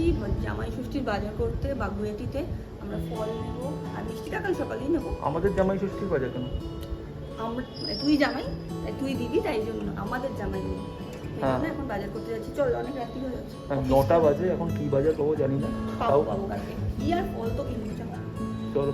ষষ্ঠীর বাজার করতে বাগুয়াটিতে আমরা ফল নেব আর মিষ্টিটা কাল সকালেই নেব। আমাদের জামাই ষষ্ঠীর বাজার কেন? আমরা মানে তুই জামাই তাই তুই দিবি তাই জন্য আমাদের জামাই নেই হ্যাঁ। এখন বাজার করতে যাচ্ছি। চল অনেক রাত্রি হয়ে যাচ্ছে। হ্যাঁ, নটা বাজে এখন কি বাজার পাবো জানি না। পাবো তাও পাবো কালকে। কি আর ফল তো কিনবো চল।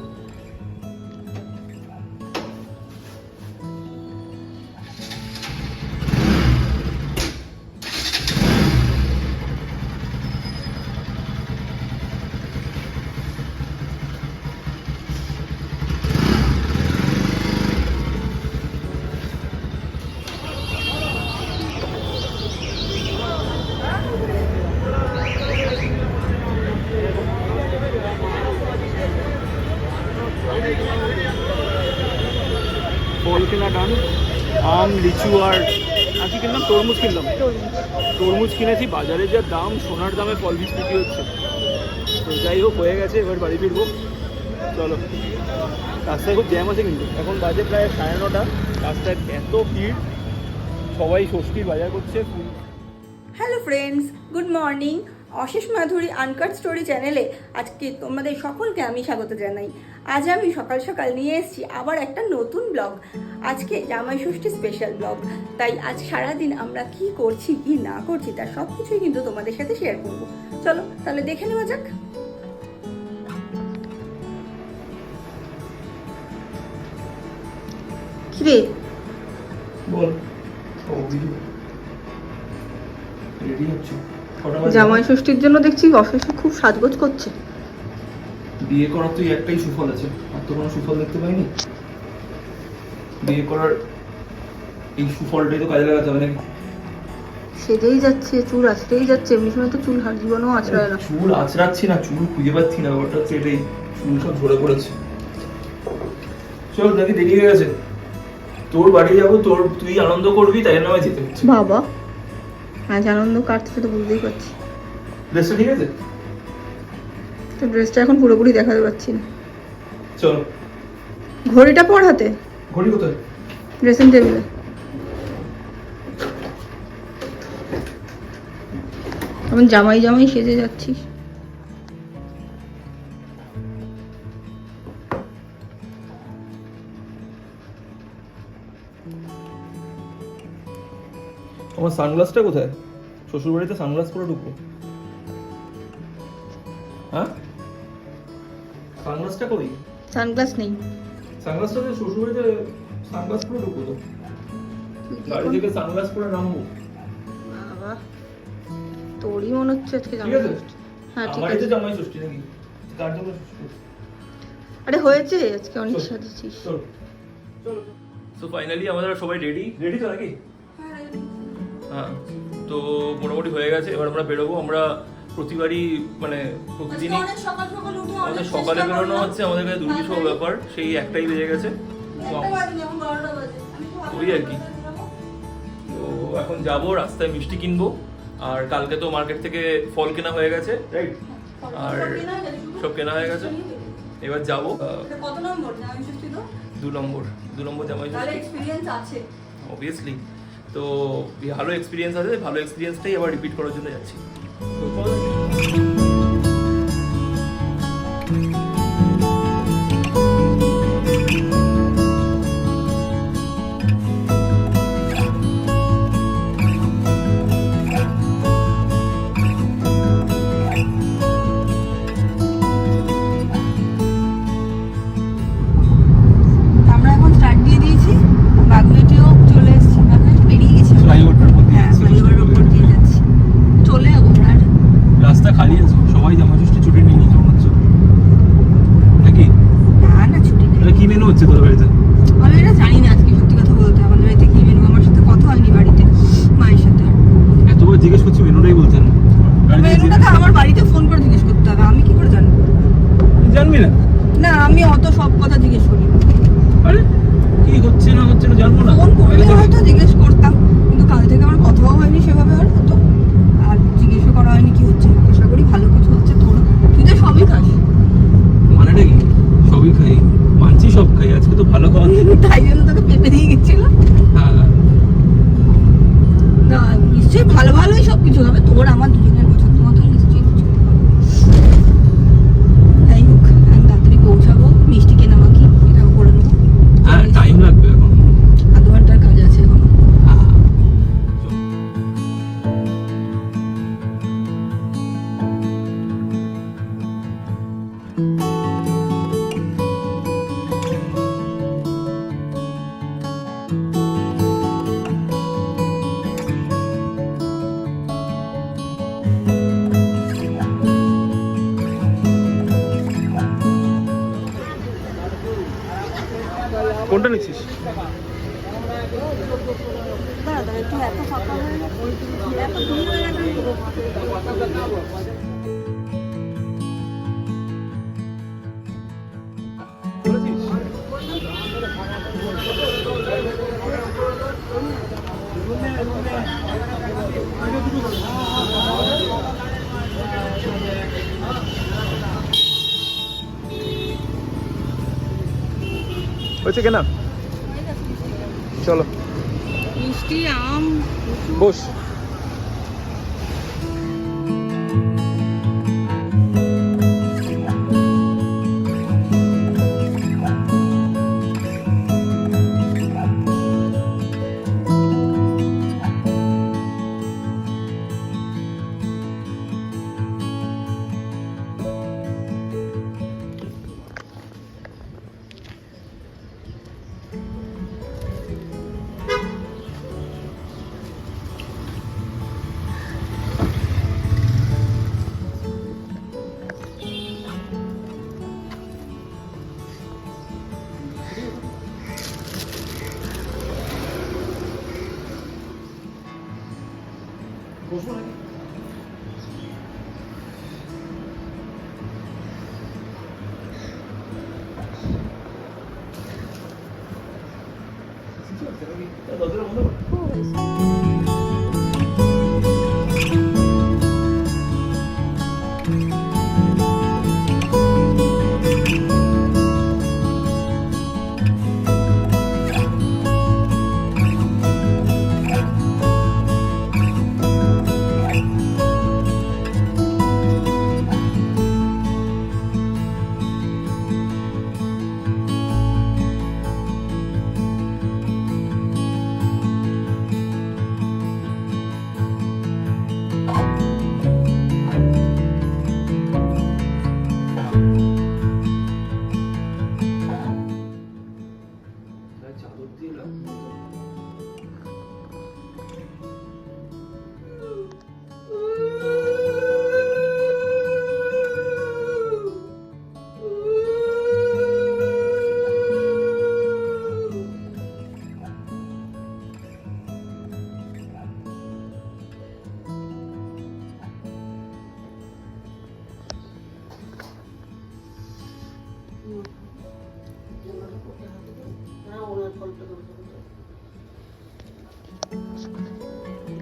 ফল কেনা ডান আম, লিচু আর আর কি কিনলাম? তরমুজ কিনলাম। তরমুজ কিনেছি, বাজারে যা দাম, সোনার দামে ফল বীজ বিক্রি হচ্ছে। তো যাই হোক, হয়ে গেছে, এবার বাড়ি ফিরবো। চলো। রাস্তায় খুব জ্যাম আছে কিন্তু। এখন বাজে প্রায় সাড়ে নটা। রাস্তায় এত ভিড়। সবাই ষষ্ঠীর বাজার করছে। হ্যালো ফ্রেন্ডস গুড মর্নিং অশেষ মাধুরী আনকাট স্টোরি চ্যানেলে আজকে তোমাদের সকলকে আমি স্বাগত জানাই। আজ আমি সকাল সকাল নিয়ে এসেছি আবার একটা নতুন ব্লগ। আজকে জামাই ষষ্ঠী স্পেশাল ব্লগ। তাই আজ সারাদিন আমরা কি করছি কি না করছি তার সব কিছুই কিন্তু তোমাদের সাথে শেয়ার করব। চলো তাহলে দেখে নেওয়া যাক। কিরে? বল? জামাই ষষ্ঠীর জন্য দেখছি অশেষ খুব সাজগোজ করছে। বিয়ে করার তুই একটাই সুফল আছে। আর তো কোনো সুফল দেখতে পাইনি? বিয়ে করার এই সুফলটাই তো কাজে লাগাতে হবে নাকি? সেজেই যাচ্ছে চুল আছড়েই যাচ্ছে। এমনি সময় তো চুল হার জীবনেও আছড়ায় না। চুল আঁচড়াচ্ছি না চুল খুঁজে পাচ্ছি না। ব্যাপারটা হচ্ছে এটাই। চুল সব ঝরে পড়েছে। চল নাকি দেরি হয়ে গেছে? তোর বাড়ি যাব তোর তুই আনন্দ করবি তাই জন্য আমায় যেতে হচ্ছে। বাবা আজ আনন্দ কাটছে তো বুঝতেই পারছি। ঠিক আছে। তো ড্রেসটা এখন পুরোপুরি দেখাতে পারছি না। চলো। ঘড়িটা পর হাতে? ঘড়ি কোথায়? ড্রেসিং টেবিলে। এখন জামাই জামাই সেজে যাচ্ছিস আমার সানগ্লাসটা কোথায়? শ্বশুর বাড়িতে সানগ্লাস পরে ঢুকবো। সানগ্লাসটা কই? সানগ্লাস নেই। সানগ্লাসটা তো শ্বশুর বাড়িতে সানগ্লাস পরে ঢুকবো তো? গাড়ি থেকে সানগ্লাস পরে নামবো। বাবা তোরই মনে হচ্ছে আজকে জামাই ষষ্ঠী। হ্যাঁ ঠিক আছে। জামাই ষষ্ঠী নাকি? কার জন্য ষষ্ঠী? আরে হয়েছে আজকে অনেক চল। সাজেছিস চলো চলো। সো ফাইনালি আমরা সবাই রেডি রেডি তো নাকি? হ্যাঁ তো মোটামুটি হয়ে গেছে। এবার আমরা বেরোবো। আমরা প্রতিবারই মানে প্রতিদিনই সকাল সকাল উঠে আমাদের সকালে বেরোনো হচ্ছে আমাদের কাছে দুর্বিষহ ব্যাপার সেই একটাই বেজে গেছে। ওই আর কি। তো এখন যাব রাস্তায় মিষ্টি কিনবো। আর কালকে তো মার্কেট থেকে ফল কেনা হয়ে গেছে। রাইট আর সব কেনা হয়ে গেছে। এবার যাব। কত নম্বর দু নম্বর দু নম্বর জামাই এক্সপিরিয়েন্স আছে। অবভিয়াসলি তো ভালো এক্সপিরিয়েন্স আছে ভালো এক্সপিরিয়েন্সটাই আবার রিপিট করার জন্য যাচ্ছি। তোর আমার কোনটা নিচ্ছিস? এত হয়েছে কেনা? চলো। মিষ্টি আম বস।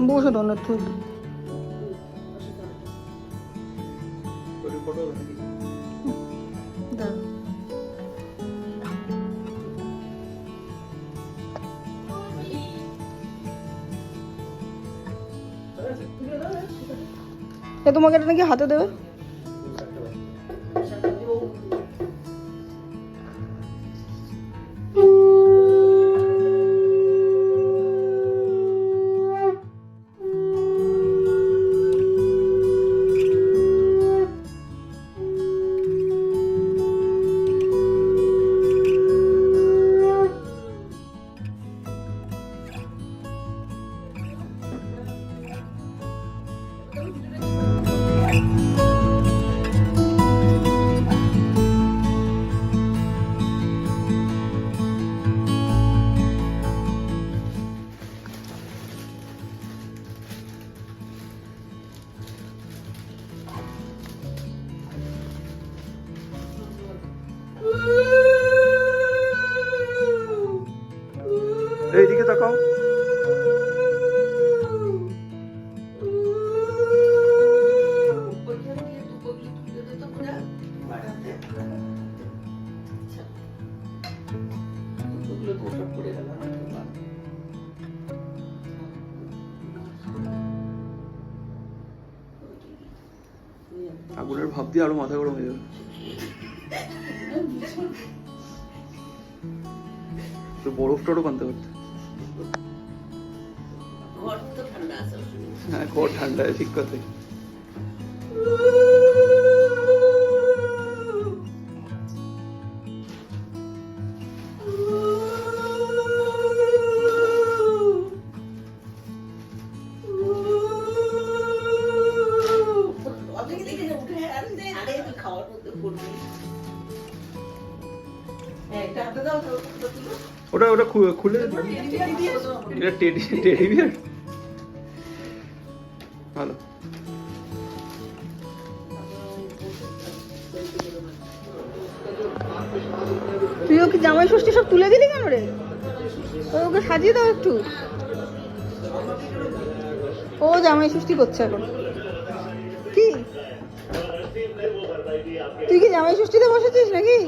বসে দাঁড়া এ তোমাকে এটা নাকি হাতে দেবে? আগুনের ভাব দিয়ে আরও মাথা গরম হয়ে যাবে। তো বরফ টরফ আনতে পারতে। হ্যাঁ ঘর ঠান্ডা ঠিক কথা। খুলে এটা টেডি টেডি বিয়ার? ভালো। তুই ওকে জামাই ষষ্ঠী সব তুলে দিলি কেন রে? ও ওকে সাজিয়ে দাও একটু। ও জামাই ষষ্ঠী করছে এখন। কি? তুই কি জামাই ষষ্ঠীতে বসেছিস নাকি?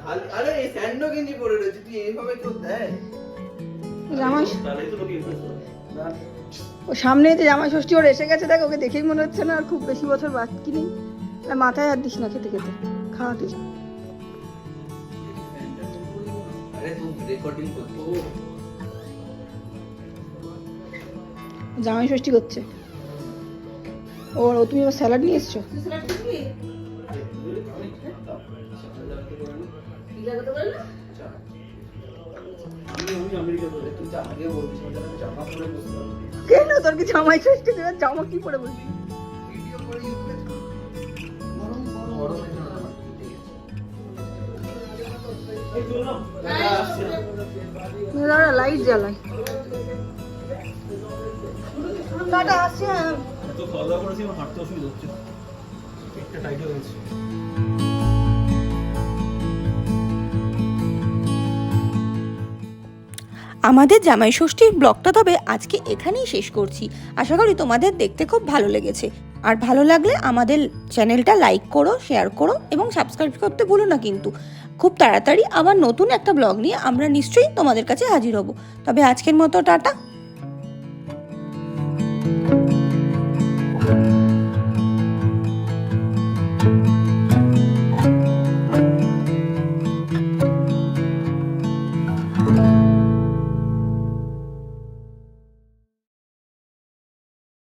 খালি আরে এই স্যান্ডো গেঞ্জি পরে রয়েছে তুই এইভাবে কেউ দেয়? জামাই তাহলে তো লোকে ইনফ্লুয়েন্স না ও সামনে যে জামাই ষষ্ঠী ওর এসে গেছে দেখ ওকে দেখেই মনে হচ্ছে না আর খুব বেশি বছর বাকি নেই। আর মাথায় আর দিস না খেতে খেতে খাওয়া করতো জামাই ষষ্ঠী করছে। ও ও তুমি এবার স্যালাড নিয়ে এসছো? আমি আমেরিকা বলে তুই যা আগে বলছিস আমি যেন জামা পরে বসলাম কেন তোর কি জামাই ষষ্ঠী দেবে জামা কি পরে বলবি দাদা দাঁড়া লাইট জ্বালাই। আসছি হ্যাঁ তো খাওয়া দাওয়া করেছি আমার হাঁটতে অসুবিধা হচ্ছে। পেটটা টাইট হয়ে গেছে। আমাদের জামাই ষষ্ঠীর ব্লগটা তবে আজকে এখানেই শেষ করছি। আশা করি তোমাদের দেখতে খুব ভালো লেগেছে। আর ভালো লাগলে আমাদের চ্যানেলটা লাইক করো, শেয়ার করো এবং সাবস্ক্রাইব করতে ভুলো না কিন্তু। খুব তাড়াতাড়ি আবার নতুন একটা ব্লগ নিয়ে আমরা নিশ্চয়ই তোমাদের কাছে হাজির হব। তবে আজকের মতো, টাটা।